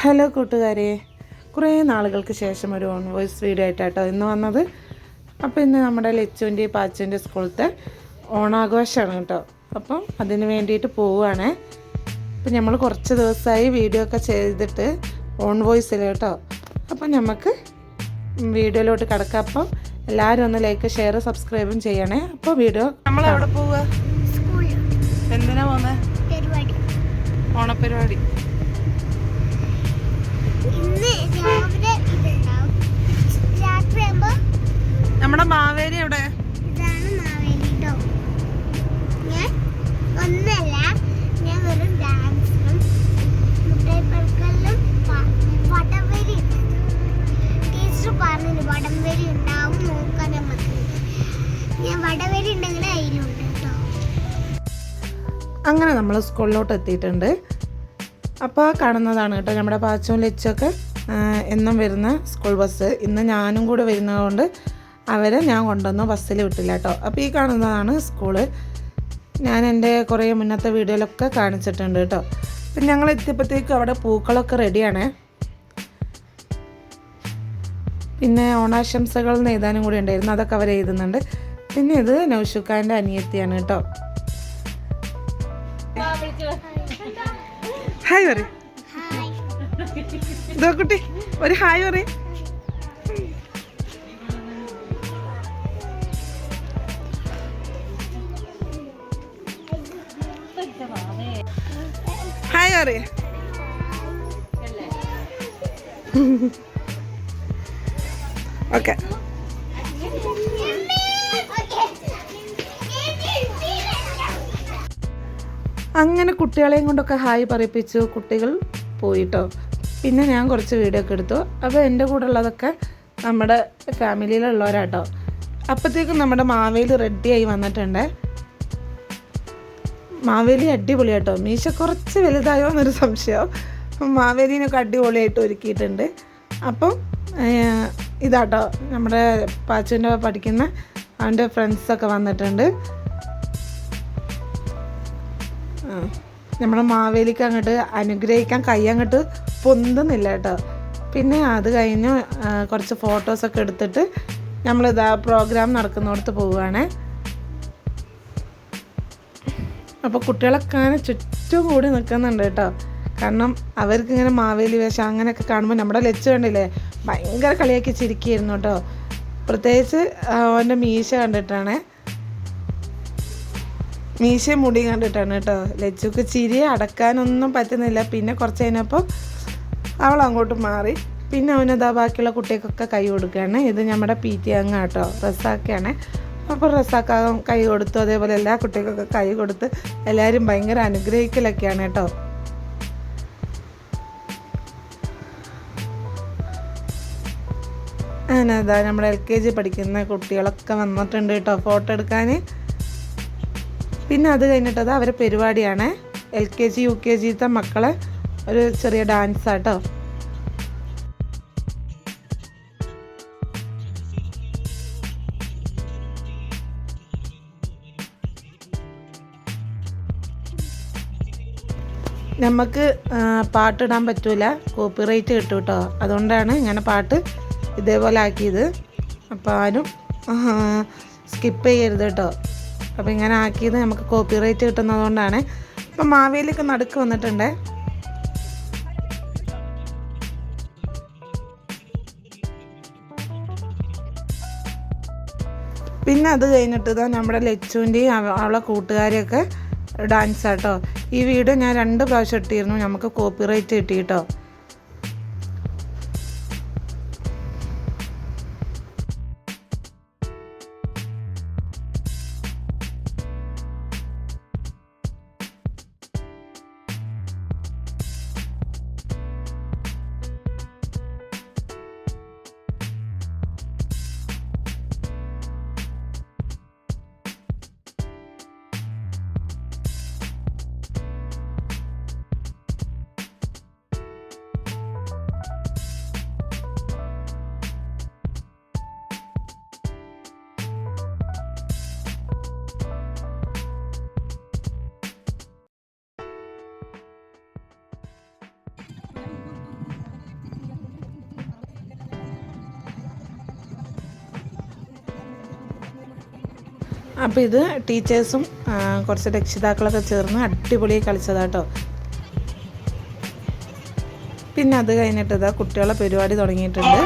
Hello കൂട്ടുകാരെ. കുറേ നാളുകൾക്ക് ശേഷം ഒരു ഓൺ വോയിസ് വീഡിയോ ആയിട്ടാട്ടോ ഇന്ന് വന്നത്. അപ്പോൾ ഇന്ന് നമ്മുടെ ലച്ചുവിന്റെ പാച്ചുവിന്റെ സ്കൂളത്തെ ഓണാഘോഷമാണ് കേട്ടോ. അപ്പം അതിന് വേണ്ടിയിട്ട് പോവുകയാണേ. അപ്പം നമ്മൾ കുറച്ച് ദിവസമായി വീഡിയോ ഒക്കെ ചെയ്തിട്ട് ഓൺ വോയിസിൽ കേട്ടോ. അപ്പം നമുക്ക് വീഡിയോയിലോട്ട് കിടക്കാം. അപ്പം എല്ലാവരും ഒന്ന് ലൈക്ക് ഷെയർ സബ്സ്ക്രൈബും ചെയ്യണേ. അപ്പോൾ വീഡിയോ നമ്മൾ എവിടെ പോവുക സ്കൂളിൽ എന്തിനാ പോകുന്നത് പരിപാടി. നമ്മുടെ മാവേലി എവിടെ? ഇതാണ് മാവേലി ട്ടോ. ഞാൻ ഒന്നല്ല ഞാൻ വെറും ഡാൻസിലും മുട്ടായി പെറുക്കലിലും പ- വടംവലി ടീച്ചർ പറഞ്ഞു വടംവലി ഉണ്ടാവും നോക്കാൻ നമുക്ക് ഞാൻ വടംവലി ഉണ്ടെങ്കിൽ അതിലുണ്ട് കേട്ടോ അങ്ങനെ നമ്മൾ സ്കൂളിലോട്ട് എത്തിയിട്ടുണ്ട്. അപ്പോൾ കാണുന്നതാണ് കേട്ടോ നമ്മുടെ പാച്ചും ലച്ചൊക്കെ എന്നും വരുന്ന സ്കൂൾ ബസ്. ഇന്ന് ഞാനും കൂടെ വരുന്നതുകൊണ്ട് അവരെ ഞാൻ കൊണ്ടുവന്നു ബസ്സിൽ വിട്ടില്ല കേട്ടോ. അപ്പോൾ ഈ കാണുന്നതാണ് സ്കൂൾ. ഞാൻ എന്റെ കുറേ മുന്നത്തെ വീഡിയോയിലൊക്കെ കാണിച്ചിട്ടുണ്ട് കേട്ടോ. അപ്പം ഞങ്ങൾ എത്തിയപ്പോഴത്തേക്കും അവിടെ പൂക്കളൊക്കെ റെഡിയാണ്. പിന്നെ ഓണാശംസകൾ എന്ന് എഴുതാനും കൂടി ഉണ്ടായിരുന്നു അതൊക്കെ അവർ എഴുതുന്നുണ്ട്. പിന്നെ ഇത് നൗഷുഖാന്റെ അനിയത്തിയാണ് കേട്ടോ. ഹായ് പറ കുട്ടി ഒരു ഹായ് പറ ഹായ് പറ ഓക്കെ അങ്ങനെ കുട്ടികളെയും കൊണ്ടൊക്കെ ഹായ് പറയിപ്പിച്ചു കുട്ടികൾ പോയിട്ടോ. പിന്നെ ഞാൻ കുറച്ച് വീഡിയോ ഒക്കെ എടുത്തു. അപ്പോൾ എന്റെ കൂടെ ഉള്ളതൊക്കെ നമ്മുടെ ഫാമിലിയിലുള്ളവരാട്ടോ അപ്പോഴത്തേക്കും നമ്മുടെ മാവേലി റെഡിയായി വന്നിട്ടുണ്ട്. മാവേലി അടിപൊളിയാട്ടോ. മീശ കുറച്ച് വലുതായോ എന്നൊരു സംശയം. മാവേലിനൊക്കെ അടിപൊളിയായിട്ട് ഒരുക്കിയിട്ടുണ്ട്. അപ്പം ഇതാട്ടോ. നമ്മുടെ പാച്ചുവിന്റെ പഠിക്കുന്ന അവന്റെ ഫ്രണ്ട്സൊക്കെ വന്നിട്ടുണ്ട്. നമ്മുടെ മാവേലിക്ക് അങ്ങോട്ട് അനുഗ്രഹിക്കാൻ കൈ അങ്ങോട്ട് പൊന്തുന്നില്ല കേട്ടോ. പിന്നെ അത് കഴിഞ്ഞ് കുറച്ച് ഫോട്ടോസൊക്കെ എടുത്തിട്ട് നമ്മളിതാ പ്രോഗ്രാം നടക്കുന്നിടത്ത് പോവുകയാണേ. അപ്പോൾ കുട്ടികളൊക്കെ അങ്ങനെ ചുറ്റും കൂടി നിൽക്കുന്നുണ്ട് കേട്ടോ. കാരണം അവർക്ക് ഇങ്ങനെ മാവേലി വേഷം അങ്ങനെയൊക്കെ കാണുമ്പോൾ നമ്മുടെ ലച്ച് കണ്ടില്ലേ? ഭയങ്കര കളിയാക്കി ചിരിക്കുകയായിരുന്നു കേട്ടോ. പ്രത്യേകിച്ച് അവന്റെ മീശ കണ്ടിട്ടാണേ. മീശയും മുടി കണ്ടിട്ടാണ് കേട്ടോ. ലച്ചുക്ക് ചിരി അടക്കാനൊന്നും പറ്റുന്നില്ല. പിന്നെ കുറച്ച് കഴിഞ്ഞപ്പോൾ അവൾ അങ്ങോട്ട് മാറി. പിന്നെ അവനതാ ബാക്കിയുള്ള കുട്ടികൾക്കൊക്കെ കൈ കൊടുക്കുകയാണ്. ഇത് നമ്മുടെ പി ടി അങ്ങ കേട്ടോ റസാക്കാണ് അപ്പോൾ റസാക്കാൻ കൈ കൊടുത്തു. അതേപോലെ എല്ലാ കുട്ടികൾക്കൊക്കെ കൈ കൊടുത്ത് എല്ലാവരും ഭയങ്കര അനുഗ്രഹിക്കലൊക്കെയാണ് കേട്ടോ. അങ്ങനെ അതാ നമ്മുടെ എൽ കെ ജി പഠിക്കുന്ന കുട്ടികളൊക്കെ വന്നിട്ടുണ്ട് കേട്ടോ ഫോട്ടോ എടുക്കാൻ. പിന്നെ അത് കഴിഞ്ഞിട്ടത് അവരെ പരിപാടിയാണ്. L K G U K ജിത്തെ മക്കളെ ഒരു ചെറിയ ഡാൻസ് ആട്ടോ. നമുക്ക് പാട്ടിടാൻ പറ്റൂല. കോപ്പിറൈറ്റ് കിട്ടും കേട്ടോ അതുകൊണ്ടാണ് ഇങ്ങനെ പാട്ട് ഇതേപോലെ ആക്കിയത്. അപ്പോൾ ആരും സ്കിപ്പ് ചെയ്യരുത് കേട്ടോ. അപ്പോൾ ഇങ്ങനെ ആക്കിയത് നമുക്ക് കോപ്പി കോപ്പിറൈറ്റ് കിട്ടുന്നതുകൊണ്ടാണ്. അപ്പം മാവേലിയൊക്കെ നടുക്ക് വന്നിട്ടുണ്ട്. പിന്നെ അത് കഴിഞ്ഞിട്ട് ഇതാ നമ്മുടെ ലച്ചുവിന്റെയും അവ- അവളെ കൂട്ടുകാരെയൊക്കെ ഡാൻസ് ആട്ടോ ഈ വീഡിയോ ഞാൻ രണ്ട് പ്രാവശ്യം ഇട്ടിരുന്നു. നമുക്ക് കോപ്പിറൈറ്റ് കിട്ടി കേട്ടോ അപ്പോൾ ഇത് ടീച്ചേഴ്സും കുറച്ച് രക്ഷിതാക്കളൊക്കെ ചേർന്ന് അടിപൊളിയായി കളിച്ചതാട്ടോ. പിന്നെ അത് കഴിഞ്ഞിട്ട് ഇതാ കുട്ടികളെ പരിപാടി തുടങ്ങിയിട്ടുണ്ട്.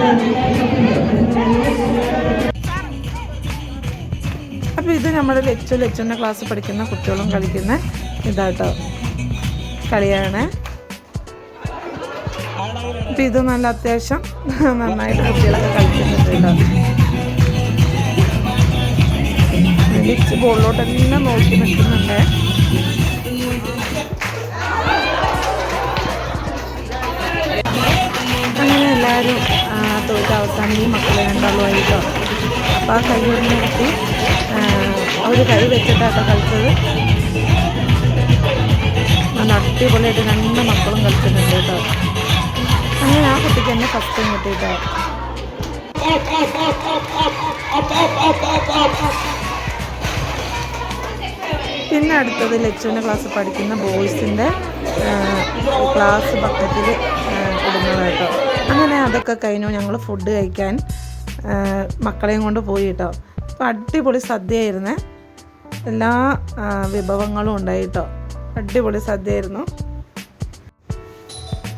അപ്പോൾ ഇത് നമ്മുടെ ലച്ചു ലച്ചുവിന്റെ ക്ലാസ് പഠിക്കുന്ന കുട്ടികളും കളിക്കുന്ന ഇതാട്ടോ. കളിയാണ്. അപ്പം ഇത് നല്ല അത്യാവശ്യം നന്നായിട്ട് കുട്ടികളൊക്കെ കളിക്കുന്നുണ്ട് ലച്ച് ബോളിലോട്ട് തന്നെ നോക്കി നിൽക്കുന്നുണ്ട്. അങ്ങനെ എല്ലാവരും തോറ്റ അവസാനം ഈ മക്കളെ രണ്ടാളുമായിട്ടോ അപ്പോൾ ആ കൈ നിർത്തി അവർ കൈ വെച്ചിട്ടാണ് കളിച്ചത്. നല്ല അടിപൊളിയായിട്ട് രണ്ട് മക്കളും കളിച്ചിട്ടുണ്ട് കേട്ടോ. അങ്ങനെ ആ കുട്ടിക്ക് തന്നെ ഫസ്റ്റ് കിട്ടിയിട്ടോ. പിന്നെ അടുത്തത് ലച്ചുവിന്റെ ക്ലാസ് പഠിക്കുന്ന ബോയ്സിന്റെ ക്ലാസ് ബക്കറ്റിൽ ഇടുന്നത് അങ്ങനെ അതൊക്കെ കഴിഞ്ഞു ഞങ്ങൾ ഫുഡ് കഴിക്കാൻ മക്കളെയും കൊണ്ട് പോയി കേട്ടോ. അപ്പോൾ അടിപൊളി സദ്യയായിരുന്നേ. എല്ലാ വിഭവങ്ങളും ഉണ്ടായി കേട്ടോ അടിപൊളി സദ്യയായിരുന്നു.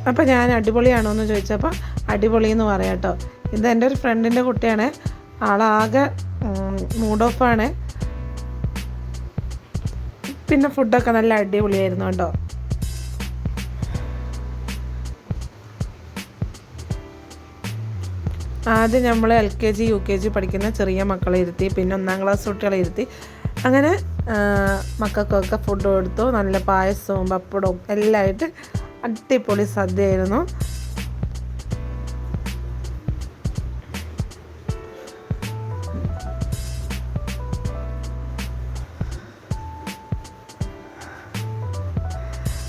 അപ്പോൾ ഞാൻ അടിപൊളിയാണോ എന്ന് ചോദിച്ചപ്പോൾ അടിപൊളി എന്ന് പറയാം കേട്ടോ ഇത് എന്റെ ഒരു ഫ്രണ്ടിന്റെ കുട്ടിയാണ്. ആളാകെ മൂഡ് ഓഫാണ് പിന്നെ ഫുഡൊക്കെ നല്ല അടിപൊളിയായിരുന്നു കേട്ടോ. ആദ്യം നമ്മൾ L K G U K G പഠിക്കുന്ന ചെറിയ മക്കളെ ഇരുത്തി പിന്നെ ഒന്നാം ക്ലാസ് കുട്ടികളെ ഇരുത്തി അങ്ങനെ മക്കൾക്കൊക്കെ ഫുഡ് കൊടുത്തു. നല്ല പായസവും പപ്പടവും എല്ലാം ആയിട്ട് അടിപൊളി സദ്യയായിരുന്നു.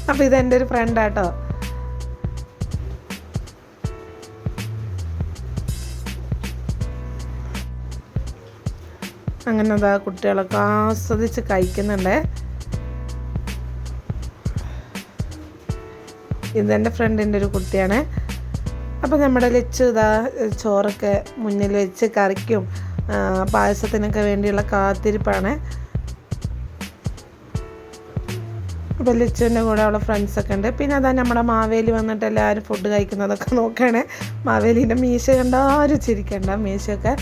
അപ്പോൾ ഇതെന്റെ ഒരു ഫ്രണ്ടാട്ടോ അങ്ങനെ അതാ കുട്ടികളൊക്കെ ആസ്വദിച്ച് കഴിക്കുന്നുണ്ടേ. ഇതെന്റെ ഫ്രണ്ടിന്റെ ഒരു കുട്ടിയാണ്. അപ്പോൾ നമ്മുടെ ലച്ച് ഇതാ ചോറൊക്കെ മുന്നിൽ വെച്ച് കറിക്കും പായസത്തിനൊക്കെ വേണ്ടിയുള്ള കാത്തിരിപ്പാണ്. അപ്പോൾ ലിച്ചുവിന്റെ കൂടെ അവളെ ഫ്രണ്ട്സൊക്കെ ഉണ്ട്. പിന്നെ അതാ നമ്മുടെ മാവേലി വന്നിട്ട് എല്ലാവരും ഫുഡ് കഴിക്കുന്നതൊക്കെ നോക്കുകയാണ് മാവേലിന്റെ മീശ കണ്ട? ആരും ചിരിക്കണ്ട മീശയൊക്കെ.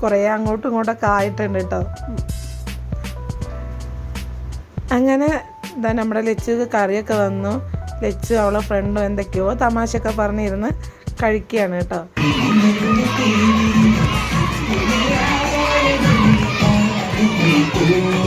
കുറേ അങ്ങോട്ടും ഇങ്ങോട്ടൊക്കെ ആയിട്ടുണ്ട് കേട്ടോ അങ്ങനെ ഇതാ നമ്മുടെ ലച്ചുക്ക് കറിയൊക്കെ വന്നു. ലച്ചു അവളെ ഫ്രണ്ടും എന്തൊക്കെയോ തമാശയൊക്കെ പറഞ്ഞിരുന്ന് കഴിക്കുകയാണ് കേട്ടോ.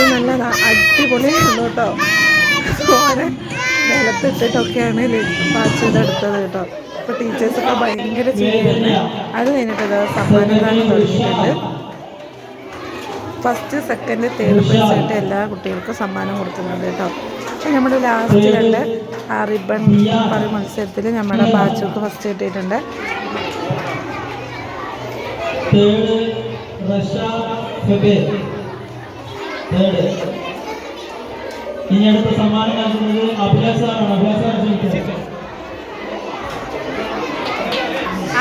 ഇത് നല്ല അടിപൊളിയായിരുന്നു കേട്ടോ. ഓനെ നിലത്തിട്ടിട്ടൊക്കെയാണ് പാച്ച് ഇതെടുത്തത് കേട്ടോ. അപ്പോൾ ടീച്ചേഴ്സൊക്കെ ഭയങ്കര ചിരിയായിരുന്നു അത് കഴിഞ്ഞിട്ട് സമ്മാനങ്ങളാണ് തുടങ്ങിയിട്ടുണ്ട്. ഫസ്റ്റ് സെക്കൻഡ് തേർഡ് പ്രൈസ് എല്ലാ കുട്ടികൾക്കും സമ്മാനം കൊടുക്കുന്നുണ്ട് കേട്ടോ. അപ്പോൾ നമ്മുടെ ലാസ്റ്റ് കണ്ട് ആ റിബൺ പറ മത്സരത്തിൽ നമ്മുടെ ബാച്ചുക്ക് ഫസ്റ്റ് കിട്ടിയിട്ടുണ്ട്. റഷ ഫെബേർ തേർഡ് ഇനി അടുത്ത സമ്മാനം നൽകുന്നത് അഭിലാഷാണ് അഭിലാഷാണ് ക്ഷണിക്കുന്നത്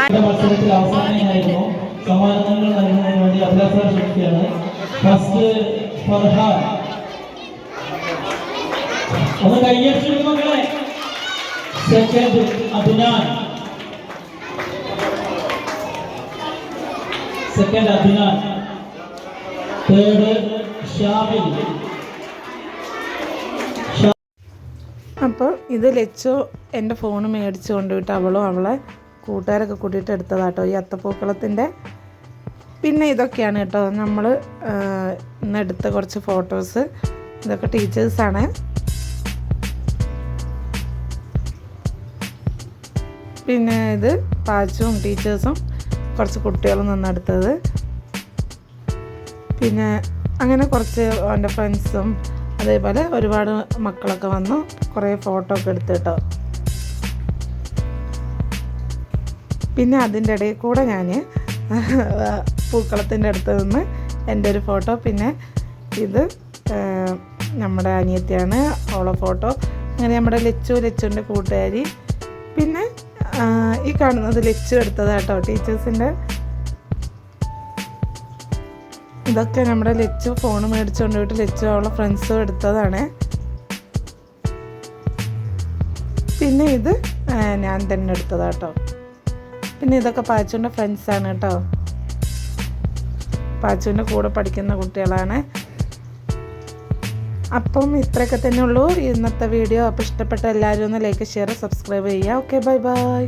ഇവിടെ മത്സരത്തിൽ അവസാനമായിരുന്നു. സമ്മാനങ്ങൾ നൽകുന്നതിന് വേണ്ടി അഭിലാഷാണ് ശ്രമിക്കുകയാണ് ഫസ്റ്റ് ഫർഹാൻ. ഒന്ന് കയ്യടിച്ചു മക്കളെ. Second Abhinan. Second Abhinan. Third Shamil അപ്പോൾ ഇത് ലച്ചു എന്റെ ഫോൺ മേടിച്ച് കൊണ്ടുപോയിട്ട് അവളും അവളെ കൂട്ടുകാരൊക്കെ കൂട്ടിയിട്ട് എടുത്തതാട്ടോ ഈ അത്തപ്പൂക്കളത്തിന്റെ പിന്നെ ഇതൊക്കെയാണ് കേട്ടോ നമ്മൾ ഇന്ന് എടുത്ത കുറച്ച് ഫോട്ടോസ് ഇതൊക്കെ ടീച്ചേഴ്സാണ് പിന്നെ ഇത് പാച്ചും ടീച്ചേഴ്സും കുറച്ച് കുട്ടികളും നിന്നെടുത്തത്. പിന്നെ അങ്ങനെ കുറച്ച് എന്റെ ഫ്രണ്ട്സും അതേപോലെ ഒരുപാട് മക്കളൊക്കെ വന്നു. കുറേ ഫോട്ടോ ഒക്കെ എടുത്തിട്ട് പിന്നെ അതിന്റെ ഇടയിൽ കൂടെ ഞാൻ പൂക്കളത്തിന്റെ അടുത്ത് നിന്ന് എന്റെ ഒരു ഫോട്ടോ പിന്നെ ഇത് നമ്മുടെ അനിയത്തിയാണ് ഓള ഫോട്ടോ. അങ്ങനെ നമ്മുടെ ലച്ചു ലച്ചുവിന്റെ കൂട്ടുകാരി. പിന്നെ ഈ കാണുന്നത് ലച്ചു എടുത്തതാട്ടോ ടീച്ചേഴ്സിന്റെ. ഇതൊക്കെ നമ്മുടെ ലച്ചു ഫോൺ മേടിച്ചുകൊണ്ട് പോയിട്ട് ലച്ചു അവളെ ഫ്രണ്ട്സും എടുത്തതാണ്. പിന്നെ ഇത് ഞാൻ തന്നെ എടുത്തതാട്ടോ. പിന്നെ ഇതൊക്കെ പാച്ചുവിന്റെ ഫ്രണ്ട്സാണ് കേട്ടോ. പാച്ചുവിന്റെ കൂടെ പഠിക്കുന്ന കുട്ടികളാണ്. അപ്പം ഇത്രയൊക്കെ തന്നെ ഉള്ളൂ ഇന്നത്തെ വീഡിയോ അപ്പോൾ ഇഷ്ടപ്പെട്ട എല്ലാവരും ഒന്ന് ലൈക്ക് ഷെയർ സബ്സ്ക്രൈബ് ചെയ്യുക. Okay bye bye